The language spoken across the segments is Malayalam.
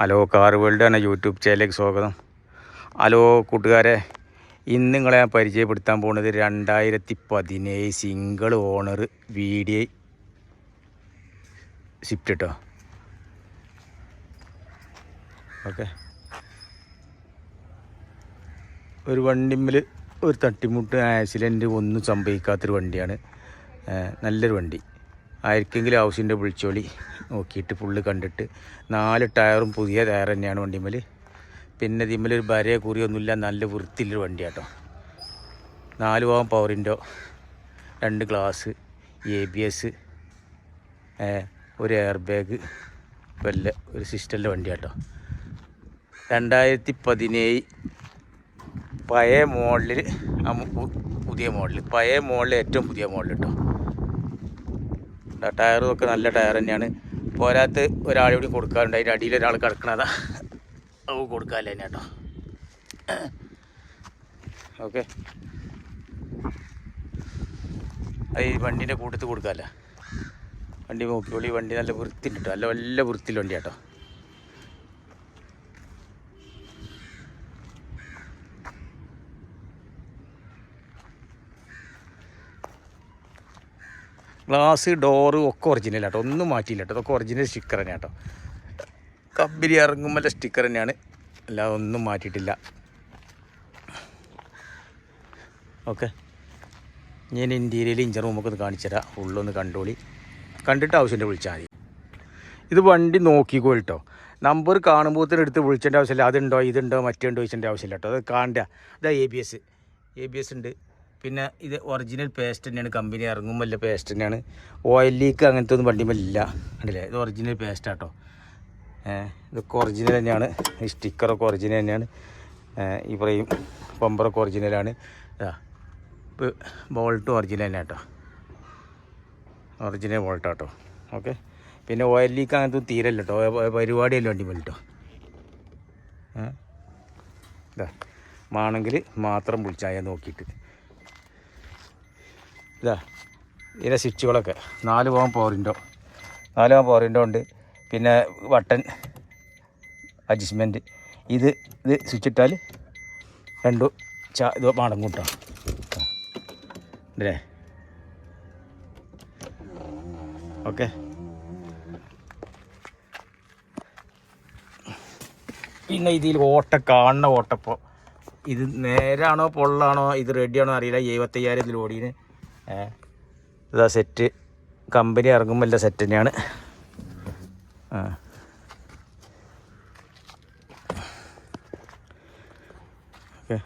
ഹലോ കാർ വേൾഡ് എന്ന യൂട്യൂബ് ചാനലിലേക്ക് സ്വാഗതം. ഹലോ കൂട്ടുകാരെ ഇന്ന് നിങ്ങളെ ഞാൻ പരിചയപ്പെടുത്താൻ പോകുന്നത് രണ്ടായിരത്തി പതിനേഴ് സിംഗിൾ ഓണർ വീഡിയോ ഷിഫ്റ്റ് കേട്ടോ ഓക്കെ. ഒരു വണ്ടിമ്മൽ ഒരു തട്ടിമുട്ട് ആക്സിഡന്റ് ഒന്നും സംഭവിക്കാത്തൊരു വണ്ടിയാണ്. നല്ലൊരു വണ്ടി. ആർക്കെങ്കിലും ഹൗസിന്റെ വിളിച്ചോളി നോക്കിയിട്ട് ഫുള്ള് കണ്ടിട്ട് നാല് ടയറും പുതിയ ടയർ തന്നെയാണ് വണ്ടിമൽ പിന്നെ ഇതിമ്മൽ ബരയെ കുറിയൊന്നുമില്ല നല്ല വൃത്തിയുള്ളൊരു വണ്ടിയാട്ടോ. നാല് ഭാഗം പവറിന്റോ രണ്ട് ഗ്ലാസ് എ ബി എസ് ഒരു എയർ ബാഗ് വല്ല ഒരു സിസ്റ്ററിന്റെ വണ്ടിയാട്ടോ. രണ്ടായിരത്തി പതിനേഴ് പഴയ മോഡലിൽ പുതിയ മോഡൽ പഴയ മോഡൽ ഏറ്റവും പുതിയ മോഡൽ കേട്ടോ ടയറും ഒക്കെ നല്ല ടയർ തന്നെയാണ്. പോരാത്ത് ഒരാളെ കൂടി കൊടുക്കാറുണ്ട്. അതിന്റെ അടിയിൽ ഒരാൾ കിടക്കണതാ. അത് കൊടുക്കാമല്ലേ തന്നെ കേട്ടോ. ഓക്കെ. അത് ഈ വണ്ടീന്റെ കൂട്ടത്തിൽ കൊടുക്കാമല്ല വണ്ടി നോക്കിയോളി വണ്ടി നല്ല വൃത്തിയുണ്ട് കേട്ടോ. നല്ല നല്ല വൃത്തിയുള്ള വണ്ടി കേട്ടോ. ഗ്ലാസ് ഡോറ് ഒക്കെ ഒറിജിനൽ കേട്ടോ ഒന്നും മാറ്റിയില്ല കേട്ടോ. ഇതൊക്കെ ഒറിജിനൽ സ്റ്റിക്കർ തന്നെ കേട്ടോ. കമ്പനി ഇറങ്ങുമ്പോൾ സ്റ്റിക്കർ തന്നെയാണ്. അല്ലാതെ ഒന്നും മാറ്റിയിട്ടില്ല. ഓക്കെ. ഞാൻ ഇന്റീരിയൽ ഇഞ്ചർ റൂമൊക്കെ ഒന്ന് കാണിച്ചു തരാം. ഉള്ളൊന്ന് കണ്ടോളി. കണ്ടിട്ട് ആവശ്യമില്ല വിളിച്ചാൽ മതി. ഇത് വണ്ടി നോക്കിക്കോ കേട്ടോ. നമ്പർ കാണുമ്പോൾ തന്നെ എടുത്ത് വിളിച്ചേണ്ട ആവശ്യമില്ല. അതുണ്ടോ ഇതുണ്ടോ മറ്റേ ഉണ്ടോ ചോദിച്ചേണ്ട ആവശ്യമില്ല കേട്ടോ. അത് കാണണ്ട. ഇതാ A B S A B S ഉണ്ട്. പിന്നെ ഇത് ഒറിജിനൽ പേസ്റ്റ് തന്നെയാണ്. കമ്പനി ഇറങ്ങുമ്പോൾ പേസ്റ്റ് തന്നെയാണ്. ഓയിൽ ലീക്ക് അങ്ങനത്തെ ഒന്നും വണ്ടിമല്ല കണ്ടില്ലേ? ഇത് ഒറിജിനൽ പേസ്റ്റ് ആട്ടോ. ഇതൊക്കെ ഒറിജിനൽ തന്നെയാണ്. ഈ സ്റ്റിക്കറൊക്കെ ഒറിജിനൽ തന്നെയാണ്. ഈ പറയും പമ്പറൊക്കെ ഒറിജിനലാണ് ഇതാ ബോൾട്ടും ഒറിജിനൽ തന്നെ കേട്ടോ ഒറിജിനൽ ബോൾട്ട് ആട്ടോ. ഓക്കെ പിന്നെ ഓയിൽ ലീക്ക് അങ്ങനത്തെ തീരല്ല കേട്ടോ പരിപാടിയല്ല വണ്ടി മേൽ കേട്ടോ ഇതാ മാണെങ്കിൽ മാത്രം വിളിച്ചാൽ നോക്കിയിട്ട്. ഇതാ ഇതിലെ സ്വിച്ചുകളൊക്കെ. നാല് പോകാൻ പോറിന്റോ നാല് പോകാൻ പോറിന്റോ ഉണ്ട്. പിന്നെ ബട്ടൺ അഡ്ജസ്റ്റ്മെന്റ് ഇത് ഇത് സ്വിച്ച് ഇട്ടാൽ രണ്ടു ചാ ഇത് മാടം കൂട്ടാം. അല്ലേ ഓക്കെ. പിന്നെ ഇതിൽ ഓട്ട കാണുന്ന ഓട്ടപ്പോൾ ഇത് നേരാണോ പൊള്ളാണോ? ഇത് റെഡിയാണോ അറിയില്ല. എഴുപത്തയ്യായിരം ഇതിൽ ഓടിന് ഇതാ സെറ്റ്. കമ്പനി ഇറങ്ങുമ്പോൾ എല്ലാം സെറ്റ് തന്നെയാണ്. ആ. ഓക്കെ.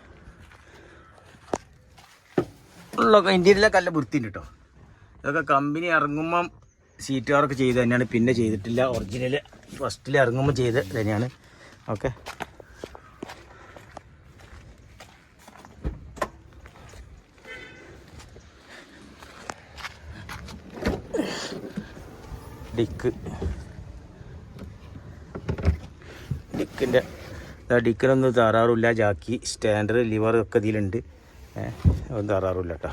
ഉള്ള ഇന്ത്യയിലൊക്കെ നല്ല വൃത്തിയുണ്ട് കേട്ടോ ഇതൊക്കെ കമ്പനി ഇറങ്ങുമ്പം സീറ്റുകാരൊക്കെ ചെയ്ത് തന്നെയാണ്. പിന്നെ ചെയ്തിട്ടില്ല. ഒറിജിനൽ ഫസ്റ്റിൽ ഇറങ്ങുമ്പോൾ ചെയ്ത് തന്നെയാണ്. ഓക്കെ. ഡിക്ക്. ഡിക്കിന്റെ ഡിക്കിനൊന്നും താറാറില്ല ജാക്കി സ്റ്റാൻഡർ ലിവർ ഒക്കെ ഇതിലുണ്ട് ഒന്നും താറാറില്ല കേട്ടോ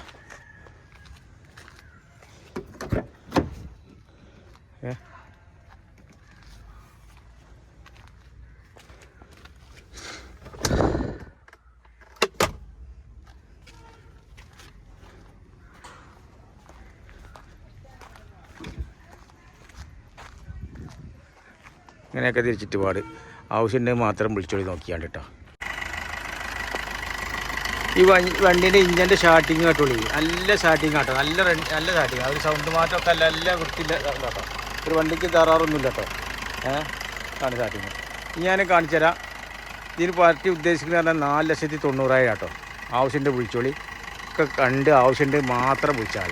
ഇങ്ങനെയൊക്കെ തിരിച്ചിട്ടുപാട് ആവശ്യമുണ്ടെങ്കിൽ മാത്രം വിളിച്ചോളി നോക്കിയാണ്ട് കേട്ടോ ഈ വണ്ടീന്റെ ഇഞ്ചിന്റെ ഷാർട്ടിങ് കേട്ടോളി. നല്ല ഷാർട്ടിങ് കേട്ടോ നല്ല നല്ല ഷാർട്ടിങ് ഒരു സൗണ്ട് മാറ്റമൊക്കെ അല്ല എല്ലാം വൃത്തിയില്ല കേട്ടോ ഒരു വണ്ടിക്ക് തറാറൊന്നുമില്ല കേട്ടോ ഏഹ് ആണ് ഷാർട്ടിങ് ഞാൻ കാണിച്ചു തരാം. ഇതിന് പാർട്ടി ഉദ്ദേശിക്കുന്ന പറഞ്ഞാൽ നാല് ലക്ഷത്തി തൊണ്ണൂറായിരം കേട്ടോ ആവശ്യമുണ്ട് വിളിച്ചോളി. ഒക്കെ കണ്ട് ആവശ്യമുണ്ട് മാത്രം വിളിച്ചാൽ